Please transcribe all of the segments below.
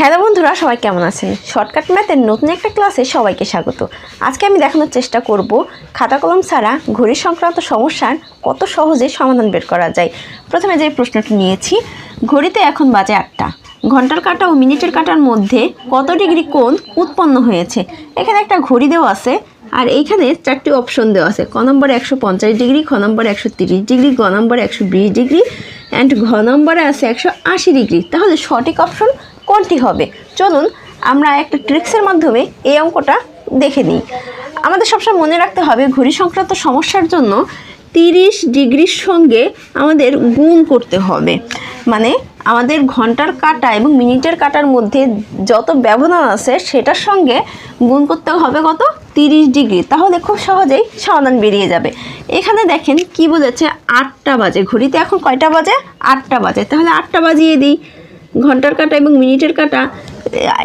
Hello বন্ধুরা, সবাই কেমন আছেন? শর্টকাট ম্যাথের নতুন একটা ক্লাসে সবাইকে স্বাগত। আজকে আমি দেখানোর চেষ্টা করব খাতা কলম ছাড়া ঘড়ি সংক্রান্ত সমস্যার কত সহজে সমাধান বের করা যায়। প্রথমে যে প্রশ্নটি নিয়েছি, ঘড়িতে এখন বাজে আটটা। ঘণ্টার কাঁটা ও মিনিটের কাঁটার মধ্যে কত ডিগ্রি কোণ উৎপন্ন হয়েছে? এখানে একটা ঘড়ি দেওয়া আছে, আর এইখানে চারটি অপশন দেওয়া আছে। ক নম্বরে একশো পঞ্চাশ ডিগ্রি, খ নম্বরে একশো তিরিশ ডিগ্রি, গ নম্বরে একশো বিশ ডিগ্রি অ্যান্ড ঘ নম্বরে আছে একশো আশি ডিগ্রি। তাহলে সঠিক অপশন কোনটি হবে? চলুন, আমরা একটা ট্রিক্সের মাধ্যমে এই অঙ্কটা দেখে নিই। আমাদের সবসময় মনে রাখতে হবে, ঘড়ি সংক্রান্ত সমস্যার জন্য তিরিশ ডিগ্রির সঙ্গে আমাদের গুণ করতে হবে। মানে আমাদের ঘণ্টার কাটা এবং মিনিটের কাটার মধ্যে যত ব্যবধান আছে, সেটার সঙ্গে গুণ করতে হবে কত? তিরিশ ডিগ্রি। তাহলে খুব সহজেই সমাধান বেরিয়ে যাবে। এখানে দেখেন কি বলেছে, আটটা বাজে। ঘড়িতে এখন কয়টা বাজে? আটটা বাজে। তাহলে আটটা বাজিয়ে দিই। ঘণ্টার কাটা এবং মিনিটের কাটা,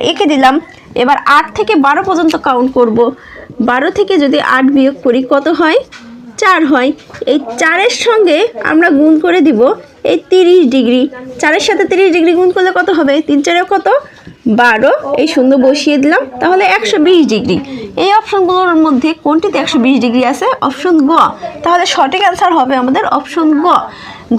এঁকে দিলাম। এবার আট থেকে বারো পর্যন্ত কাউন্ট করব। বারো থেকে যদি আট বিয়োগ করি, কত হয়? চার হয়। এই চারের সঙ্গে আমরা গুণ করে দিব, এই তিরিশ ডিগ্রি। চারের সাথে তিরিশ ডিগ্রি গুণ করলে কত হবে? তিন চারে কত? বারো। এই সুন্দর বসিয়ে দিলাম। তাহলে একশো বিশ ডিগ্রি। এই অপশনগুলোর মধ্যে কোনটিতে একশো বিশ ডিগ্রি আছে? অপশন গ। তাহলে সঠিক অ্যান্সার হবে আমাদের অপশন গ।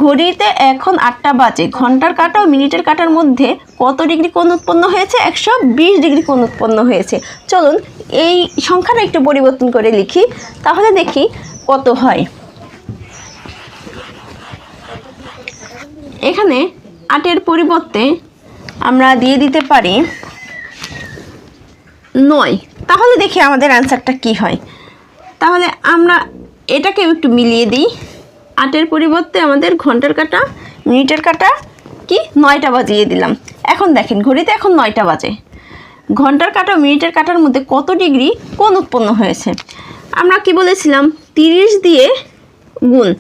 ঘড়িতে এখন আটটা বাজে। ঘণ্টার কাটা ও মিনিটের কাটার মধ্যে কত ডিগ্রি কোণ উৎপন্ন হয়েছে? একশো বিশ ডিগ্রি কোণ উৎপন্ন হয়েছে। চলুন এই সংখ্যাটা একটু পরিবর্তন করে লিখি। তাহলে দেখি কত হয়। এখানে আটের পরিবর্তে আমরা দিয়ে দিতে পারি নয়। তাহলে দেখি আমাদের অ্যান্সারটা কি হয়। তাহলে আমরা এটাকেও একটু মিলিয়ে দিই। আটের পরিবর্তে আমাদের ঘণ্টার কাটা, মিনিটের কাটা কি? নয়টা বাজিয়ে দিলাম। এখন দেখেন, ঘড়িতে এখন নয়টা বাজে। ঘণ্টার কাটা, মিনিটের কাটার মধ্যে কত ডিগ্রি কোন উৎপন্ন হয়েছে? আমরা কি বলেছিলাম? তিরিশ দিয়ে গুণ।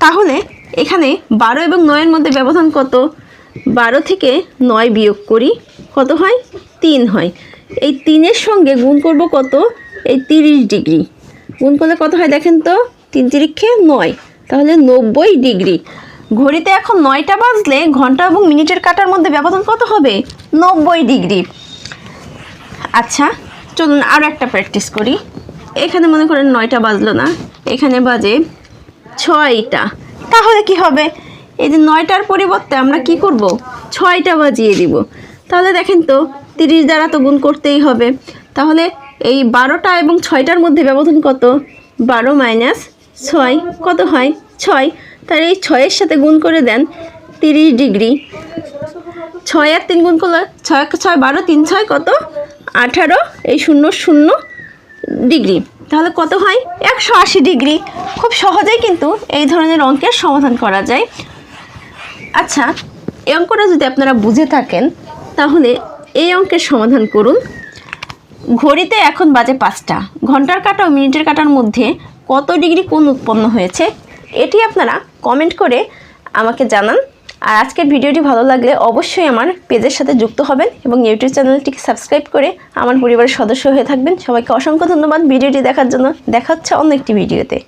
তাহলে এখানে বারো এবং নয়ের মধ্যে ব্যবধান কত? বারো থেকে নয় বিয়োগ করি কত হয়? তিন হয়। এই তিনের সঙ্গে গুণ করব কত? এই তিরিশ ডিগ্রি। গুণ করলে কত হয় দেখেন তো? তিন তিরিক্ষে নয়। তাহলে নব্বই ডিগ্রি। ঘড়িতে এখন নয়টা বাজলে ঘণ্টা এবং মিনিটের কাটার মধ্যে ব্যবধান কত হবে? নব্বই ডিগ্রি। আচ্ছা চলুন আরও একটা প্র্যাকটিস করি। এখানে মনে করেন নয়টা বাজলো না। এখানে বাজে ছয়টা। তাহলে কি হবে? এই যে নয়টার পরিবর্তে আমরা কি করব? ছয়টা বাজিয়ে দিব। তাহলে দেখেন তো তিরিশ দ্বারা তো গুণ করতেই হবে। তাহলে এই বারোটা এবং ছয়টার মধ্যে ব্যবধান কত? বারো মাইনাস ছয়, কত হয়? ছয়। তার এই ছয়ের সাথে গুণ করে দেন তিরিশ ডিগ্রি। ছয় আর তিন গুণ করলে ছয় ছয়, বারো, তিন, ছয় কত? আঠারো, এই শূন্য শূন্য ডিগ্রি। তাহলে কত হয়? একশো আশি ডিগ্রি। খুব সহজেই কিন্তু এই ধরনের অঙ্কের সমাধান করা যায়। আচ্ছা এই অঙ্কটা যদি আপনারা বুঝে থাকেন, তাহলে এই অঙ্কের সমাধান করুন। ঘড়িতে এখন বাজে পাঁচটা। ঘণ্টার কাটা ও মিনিটের কাটার মধ্যে কত ডিগ্রি কোন উৎপন্ন হয়েছে, এটি আপনারা কমেন্ট করে আমাকে জানান। আর আজকের ভিডিওটি ভালো লাগলে অবশ্যই আমার পেজের সাথে যুক্ত হবেন এবং ইউটিউব চ্যানেলটিকে সাবস্ক্রাইব করে আমার পরিবারের সদস্য হয়ে থাকবেন। সবাইকে অসংখ্য ধন্যবাদ ভিডিওটি দেখার জন্য। দেখা হচ্ছে অন্য একটি ভিডিওতে।